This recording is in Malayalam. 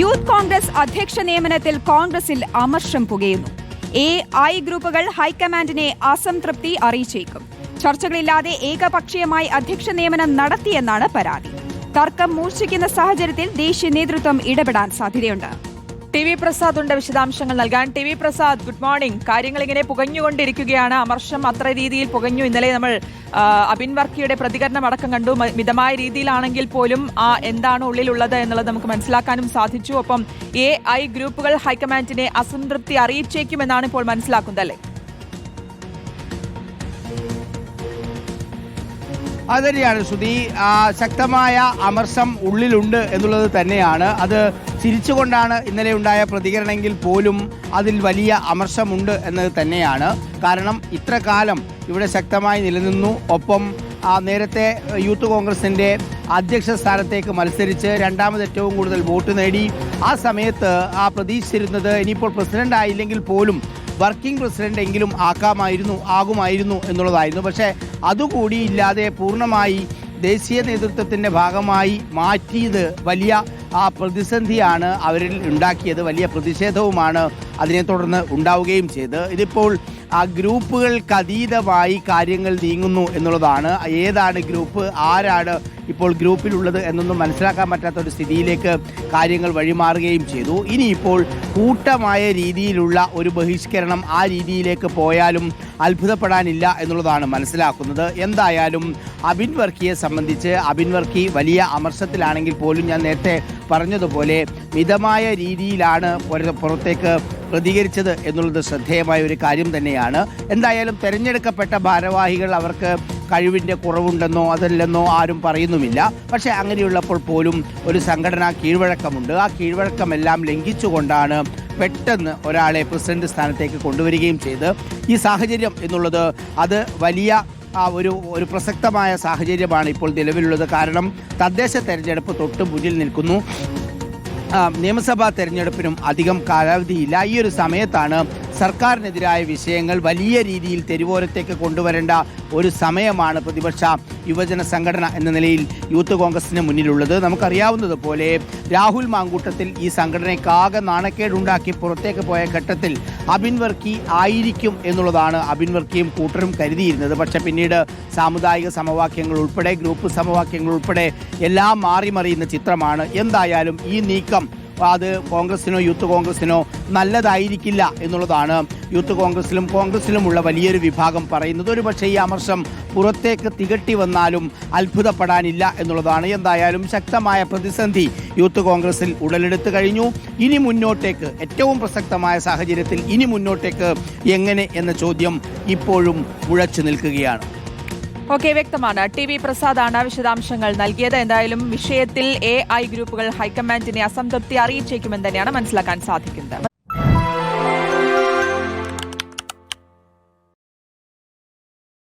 യൂത്ത് കോൺഗ്രസ് അധ്യക്ഷ നിയമനത്തിൽ കോൺഗ്രസിൽ അമർഷം പുകയുന്നു. എ ഐ ഗ്രൂപ്പുകൾ ഹൈക്കമാൻഡിനെ അസംതൃപ്തി അറിയിച്ചേക്കും. ചർച്ചകളില്ലാതെ ഏകപക്ഷീയമായി അധ്യക്ഷ നിയമനം നടത്തിയെന്നാണ് പരാതി. തർക്കം മൂർച്ഛിക്കുന്ന സാഹചര്യത്തിൽ ദേശീയ നേതൃത്വം ഇടപെടാൻ സാധ്യതയുണ്ട്. ടി വി പ്രസാദ് ഉണ്ട് വിശദാംശങ്ങൾ നൽകാൻ. T V Prasad good morning. കാര്യങ്ങൾ ഇങ്ങനെ പുകഞ്ഞുകൊണ്ടിരിക്കുകയാണ്. അമർഷം അത്ര രീതിയിൽ പുകഞ്ഞു. ഇന്നലെ നമ്മൾ അബിൻ വർക്കിയുടെ പ്രതികരണം അടക്കം കണ്ടു. മിതമായ രീതിയിലാണെങ്കിൽ പോലും ആ എന്താണ് ഉള്ളിലുള്ളത് എന്നുള്ളത് നമുക്ക് മനസ്സിലാക്കാനും സാധിച്ചു. ഒപ്പം എ ഐ ഗ്രൂപ്പുകൾ ഹൈക്കമാൻഡിനെ അസംതൃപ്തി അറിയിച്ചേക്കുമെന്നാണ് ഇപ്പോൾ മനസ്സിലാക്കുന്നത് അല്ലേ? അത് തന്നെയാണ് ശ്രുതി ശക്തമായ അമർഷം ഉള്ളിലുണ്ട് എന്നുള്ളത് തന്നെയാണ്. അത് ചിരിച്ചുകൊണ്ടാണ് ഇന്നലെ ഉണ്ടായ പ്രതികരണമെങ്കിൽ പോലും അതിൽ വലിയ അമർഷമുണ്ട് എന്നത് തന്നെയാണ്. കാരണം ഇത്ര കാലം ഇവിടെ ശക്തമായി നിലനിന്നു. ഒപ്പം നേരത്തെ യൂത്ത് കോൺഗ്രസിന്റെ അധ്യക്ഷ സ്ഥാനത്തേക്ക് മത്സരിച്ച് രണ്ടാമത് ഏറ്റവും കൂടുതൽ വോട്ട് നേടി. ആ സമയത്ത് ആ പ്രതീക്ഷിച്ചിരുന്നത് ഇനിയിപ്പോൾ പ്രസിഡന്റ് ആയില്ലെങ്കിൽ പോലും വർക്കിംഗ് പ്രസിഡന്റ് എങ്കിലും ആക്കാമായിരുന്നു ആകുമായിരുന്നു എന്നുള്ളതായിരുന്നു. പക്ഷേ അതുകൂടി ഇല്ലാതെ പൂർണമായി ദേശീയ നേതൃത്വത്തിന്റെ ഭാഗമായി മാറ്റിയത് വലിയ ആ പ്രതിസന്ധിയാണ് അവരിൽ ഉണ്ടാക്കിയത്. വലിയ പ്രതിഷേധവുമാണ് അതിനെ തുടർന്ന് ഉണ്ടാവുകയും ചെയ്ത്. ഇതിപ്പോൾ ആ ഗ്രൂപ്പുകൾക്ക് അതീതമായി കാര്യങ്ങൾ നീങ്ങുന്നു എന്നുള്ളതാണ്. ഏതാണ് ഗ്രൂപ്പ്? ആരാണ് ഇപ്പോൾ ഗ്രൂപ്പിലുള്ളത് എന്നൊന്നും മനസ്സിലാക്കാൻ പറ്റാത്ത ഒരു സ്ഥിതിയിലേക്ക് കാര്യങ്ങൾ വഴിമാറുകയും ചെയ്തു. ഇനിയിപ്പോൾ കൂട്ടമായ രീതിയിലുള്ള ഒരു ബഹിഷ്കരണം ആ രീതിയിലേക്ക് പോയാലും അത്ഭുതപ്പെടാനില്ല എന്നുള്ളതാണ് മനസ്സിലാക്കുന്നത്. എന്തായാലും അബിൻ വർക്കിയെ സംബന്ധിച്ച് അബിൻ വർക്കി വലിയ അമർഷത്തിലാണെങ്കിൽ പോലും ഞാൻ നേരത്തെ പറഞ്ഞതുപോലെ മിതമായ രീതിയിലാണ് പുറത്തേക്ക് പ്രതികരിച്ചത് എന്നുള്ളത് ശ്രദ്ധേയമായ ഒരു കാര്യം തന്നെയാണ്. എന്തായാലും തെരഞ്ഞെടുക്കപ്പെട്ട ഭാരവാഹികൾ അവർക്ക് കഴിവിന്റെ കുറവുണ്ടെന്നോ അതല്ലെന്നോ ആരും പറയുന്നുമില്ല. പക്ഷേ അങ്ങനെയുള്ളപ്പോൾ പോലും ഒരു സംഘടനാ കീഴ്വഴക്കമുണ്ട്. ആ കീഴ്വഴക്കമെല്ലാം ലംഘിച്ചുകൊണ്ടാണ് പെട്ടെന്ന് ഒരാളെ പ്രസിഡന്റ് സ്ഥാനത്തേക്ക് കൊണ്ടുവരികയും ചെയ്ത്. ഈ സാഹചര്യം എന്നുള്ളത് അത് വലിയ ആ ഒരു ഒരു പ്രസക്തമായ സാഹചര്യമാണ് ഇപ്പോൾ നിലവിലുള്ളത്. കാരണം തദ്ദേശ തെരഞ്ഞെടുപ്പ് തൊട്ട് മുന്നിൽ നിൽക്കുന്നു. നിയമസഭാ തെരഞ്ഞെടുപ്പിനും അധികം കാലാവധിയില്ല. ഈ ഒരു സമയത്താണ് സർക്കാരിനെതിരായ വിഷയങ്ങൾ വലിയ രീതിയിൽ തെരുവോരത്തേക്ക് കൊണ്ടുവരേണ്ട ഒരു സമയമാണ് പ്രതിപക്ഷ യുവജന സംഘടന എന്ന നിലയിൽ യൂത്ത് കോൺഗ്രസിന് മുന്നിലുള്ളത്. നമുക്കറിയാവുന്നതുപോലെ രാഹുൽ മാങ്കൂട്ടത്തിൽ ഈ സംഘടനയ്ക്കാകെ നാണക്കേടുണ്ടാക്കി പുറത്തേക്ക് പോയ ഘട്ടത്തിൽ അബിൻ വർക്കി ആയിരിക്കും എന്നുള്ളതാണ് അബിൻ വർക്കിയും കൂട്ടരും കരുതിയിരുന്നത്. പക്ഷെ പിന്നീട് സാമുദായിക സമവാക്യങ്ങൾ ഉൾപ്പെടെ ഗ്രൂപ്പ് സമവാക്യങ്ങൾ ഉൾപ്പെടെ എല്ലാം മാറിമറിയുന്ന ചിത്രമാണ്. എന്തായാലും ഈ നീക്കം അത് കോൺഗ്രസിനോ യൂത്ത് കോൺഗ്രസിനോ നല്ലതായിരിക്കില്ല എന്നുള്ളതാണ് യൂത്ത് കോൺഗ്രസിലും കോൺഗ്രസിലുമുള്ള വലിയൊരു വിഭാഗം പറയുന്നത്. ഒരു പക്ഷേ ഈ അമർഷം പുറത്തേക്ക് തികട്ടി വന്നാലും അത്ഭുതപ്പെടാനില്ല എന്നുള്ളതാണ്. എന്തായാലും ശക്തമായ പ്രതിസന്ധി യൂത്ത് കോൺഗ്രസിൽ ഉടലെടുത്തു കഴിഞ്ഞു. ഇനി മുന്നോട്ടേക്ക് ഏറ്റവും പ്രസക്തമായ സാഹചര്യത്തിൽ ഇനി മുന്നോട്ടേക്ക് എങ്ങനെ എന്ന ചോദ്യം ഇപ്പോഴും ഉഴച്ചു നിൽക്കുകയാണ്. ഓക്കെ വ്യക്തമാണ്. ടി വി പ്രസാദാണ് വിശദാംശങ്ങൾ നൽകിയത്. എന്തായാലും വിഷയത്തിൽ എ ഐ ഗ്രൂപ്പുകൾ ഹൈക്കമാൻഡിനെ അസംതൃപ്തി അറിയിച്ചേക്കുമെന്ന് തന്നെയാണ് മനസ്സിലാക്കാൻ സാധിക്കുന്നത്.